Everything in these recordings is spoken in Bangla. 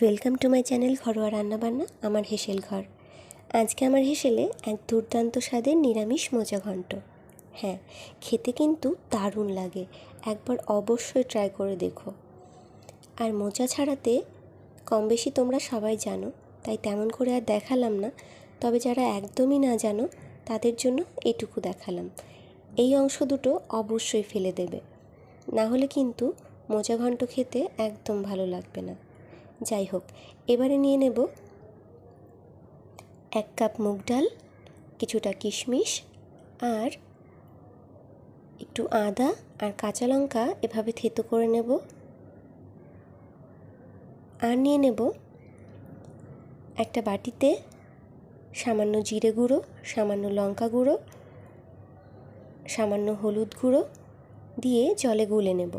ওয়েলকাম টু মাই চ্যানেল ঘরোয়া রান্নাবান্না, আমার হেসেল ঘর। আজকে আমার হেসেলে এক দুর্দান্ত স্বাদের নিরামিষ মোজা ঘন্ট। হ্যাঁ খেতে কিন্তু দারুণ লাগে। একবার অবশ্যই ট্রাই করে দেখো। আর মোজা ছাড়াতে কম বেশি তোমরা সবাই জানো, তাই তেমন করে আর দেখালাম না। তবে যারা একদমই না জানো, তাদের জন্য এটুকু দেখালাম। এই অংশ দুটো অবশ্যই ফেলে দেবে। না হলে কিন্তু মোজা ঘন্ট খেতে একদম ভালো লাগবে না। যাই হোক, এবারে নিয়ে নেব এক কাপ মুগ ডাল, কিছুটা কিশমিশ আর একটু আদা আর কাঁচা লঙ্কা এভাবে থেতো করে নেব। আর নিয়ে নেব একটা বাটিতে সামান্য জিরে গুঁড়ো, সামান্য লঙ্কা গুঁড়ো সামান্য হলুদ গুঁড়ো দিয়ে জলে গুলে নেব।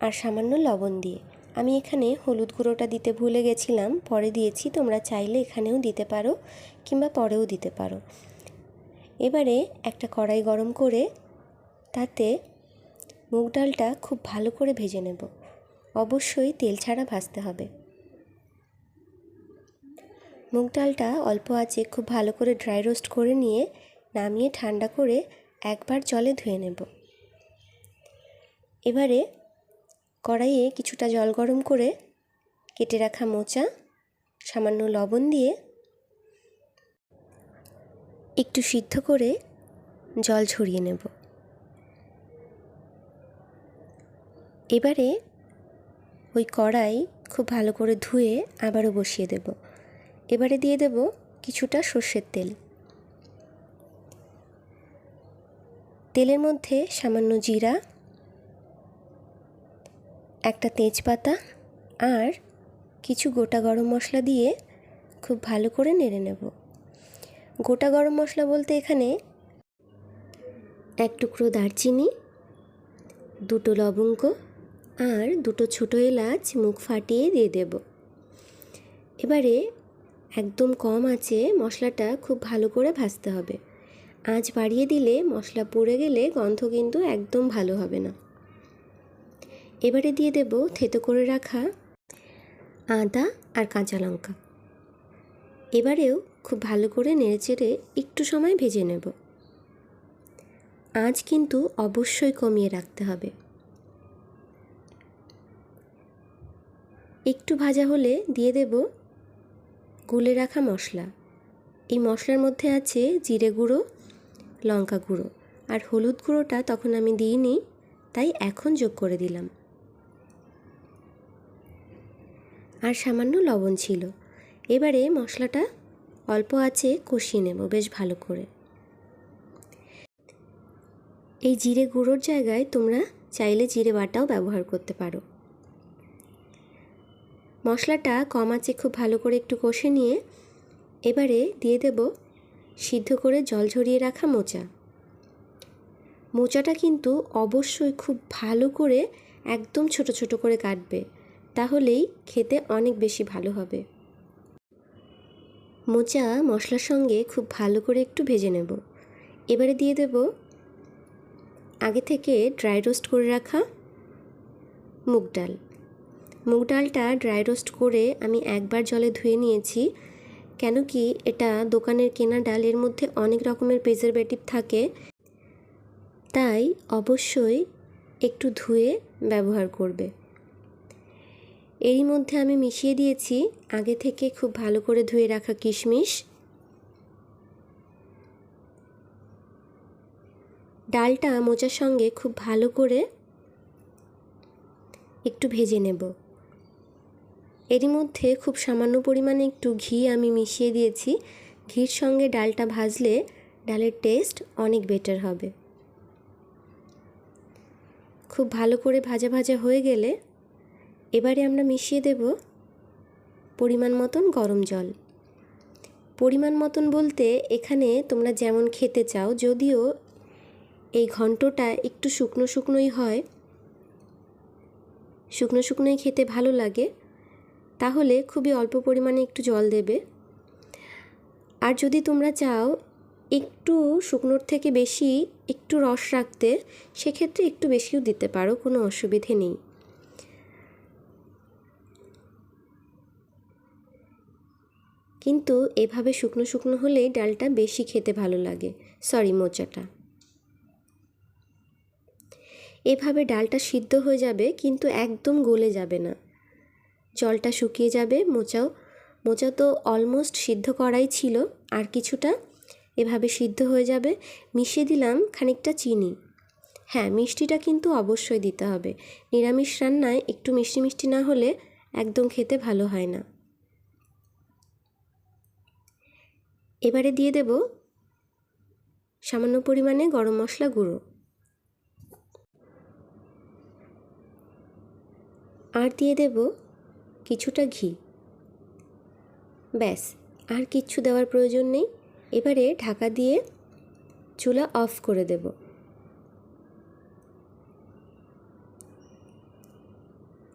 আর সামান্য লবণ দিয়ে। আমি এখানে হলুদ গুঁড়োটা দিতে ভুলে গেছিলাম। পরে দিয়েছি, তোমরা চাইলে এখানেও দিতে পারো কিংবা পরেও দিতে পারো। এবারে একটা কড়াই গরম করে তাতে মুগ ডালটা খুব ভালো করে ভেজে নেব। অবশ্যই তেল ছাড়া ভাজতে হবে। মুগ ডালটা অল্প আঁচে খুব ভালো করে ড্রাই রোস্ট করে নিয়ে নামিয়ে ঠান্ডা করে একবার জলে ধুয়ে নেব। এবারে কড়াইয়ে কিছুটা জল গরম করে কেটে রাখা মোচা, সামান্য লবণ দিয়ে একটু সিদ্ধ করে জল ঝরিয়ে নেব। এবারে ওই কড়াই খুব ভালো করে ধুয়ে আবারও বসিয়ে দেব। এবারে দিয়ে দেব কিছুটা সর্ষের তেল। তেলের মধ্যে সামান্য জিরা, একটা তেজপাতা আর কিছু গোটা গরম মশলা দিয়ে খুব ভালো করে নেড়ে নেব। গোটা গরম মশলা বলতে এখানে এক টুকরো দারচিনি, দুটো লবঙ্গ আর দুটো ছোটো এলাচ মুখ ফাটিয়ে দিয়ে দেব। এবারে একদম কম আছে মশলাটা খুব ভালো করে ভাজতে হবে। আঁচ বাড়িয়ে দিলে মশলা পড়ে গেলে গন্ধ কিন্তু একদম ভালো হবে না। এবারে দিয়ে দেব থেতো করে রাখা আদা আর কাঁচা লঙ্কা। এবারেও খুব ভালো করে নেড়েচেড়ে একটু সময় ভেজে নেব। আঁচ কিন্তু অবশ্যই কমিয়ে রাখতে হবে। একটু ভাজা হলে দিয়ে দেব গুলে রাখা মশলা। এই মশলার মধ্যে আছে জিরে গুঁড়ো লঙ্কা গুঁড়ো। আর হলুদ গুঁড়োটা তখন আমি দিইনি, তাই এখন যোগ করে দিলাম। আর সামান্য লবণ ছিল। এবারে মশলাটা অল্প আছে, কষিয়ে নেব বেশ ভালো করে। এই জিরে গুঁড়োর জায়গায় তোমরা চাইলে জিরে বাটাও ব্যবহার করতে পারো। মশলাটা কম আছে, খুব ভালো করে একটু কষে নিয়ে এবারে দিয়ে দেব সিদ্ধ করে জল ঝরিয়ে রাখা মোচা। মোচাটা কিন্তু অবশ্যই খুব ভালো করে একদম ছোট ছোট করে কাটবে, তাহলেই খেতে অনেক বেশি ভালো হবে। মোচা মশলার সঙ্গে খুব ভালো করে একটু ভেজে নেব। এবারে দিয়ে দেব আগে থেকে ড্রাই রোস্ট করে রাখা মুগ ডাল। মুগ ডালটা ড্রাই রোস্ট করে আমি একবার জলে ধুয়ে নিয়েছি কেন কি এটা দোকানের কেনা ডাল এর মধ্যে অনেক রকমের প্রিজারভেটিভ থাকে। তাই অবশ্যই একটু ধুয়ে ব্যবহার করবে। এরই মধ্যে আমি মিশিয়ে দিয়েছি আগে থেকে খুব ভালো করে ধুয়ে রাখা কিশমিশ। ডালটা মোচার সঙ্গে খুব ভালো করে একটু ভেজে নেব। এরই মধ্যে খুব সামান্য পরিমাণে একটু ঘি আমি মিশিয়ে দিয়েছি। ঘির সঙ্গে ডালটা ভাজলে ডালের টেস্ট অনেক বেটার হবে। খুব ভালো করে ভাজা ভাজা হয়ে গেলে এবারে আমরা মিশিয়ে দেব পরিমাণ মতন গরম জল। পরিমাণ মতন বলতে এখানে তোমরা যেমন খেতে চাও, যদিও এই ঘন্টটা একটু শুকনো শুকনোই হয়। শুকনো শুকনোই খেতে ভালো লাগে। তাহলে খুবই অল্প পরিমাণে একটু জল দেবে। আর যদি তোমরা চাও একটু শুকনোর থেকে বেশি একটু রস রাখতে, সেক্ষেত্রে একটু বেশিও দিতে পারো, কোনো অসুবিধে নেই। কিন্তু এভাবে শুকনো শুকনো হলেই ডালটা বেশি খেতে ভালো লাগে। সরি, মোচাটা। এভাবে ডালটা সিদ্ধ হয়ে যাবে, কিন্তু একদম গলে যাবে না। জলটা শুকিয়ে যাবে, মোচাও। মোচা তো অলমোস্ট সিদ্ধ করাই ছিল, আর কিছুটা এভাবে সিদ্ধ হয়ে যাবে। মিশিয়ে দিলাম খানিকটা চিনি। হ্যাঁ মিষ্টিটা কিন্তু অবশ্যই দিতে হবে। নিরামিষ রান্নায় একটু মিষ্টি মিষ্টি না হলে একদম খেতে ভালো হয় না। এবারে দিয়ে দেব সামান্য পরিমাণে গরম মশলা গুঁড়ো। আর দিয়ে দেব কিছুটা ঘি। ব্যাস, আর কিচ্ছু দেওয়ার প্রয়োজন নেই। এবারে ঢাকা দিয়ে চুলা অফ করে দেব।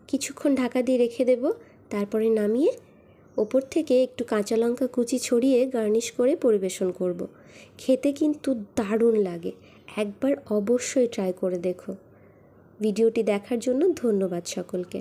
কিছুক্ষণ ঢাকা দিয়ে রেখে দেব, তারপরে নামিয়ে ওপর থেকে একটু কাঁচা লঙ্কা কুচি ছড়িয়ে গার্নিশ করে পরিবেশন করব। খেতে কিন্তু দারুণ লাগে। একবার অবশ্যই ট্রাই করে দেখো। ভিডিওটি দেখার জন্য ধন্যবাদ সকলকে।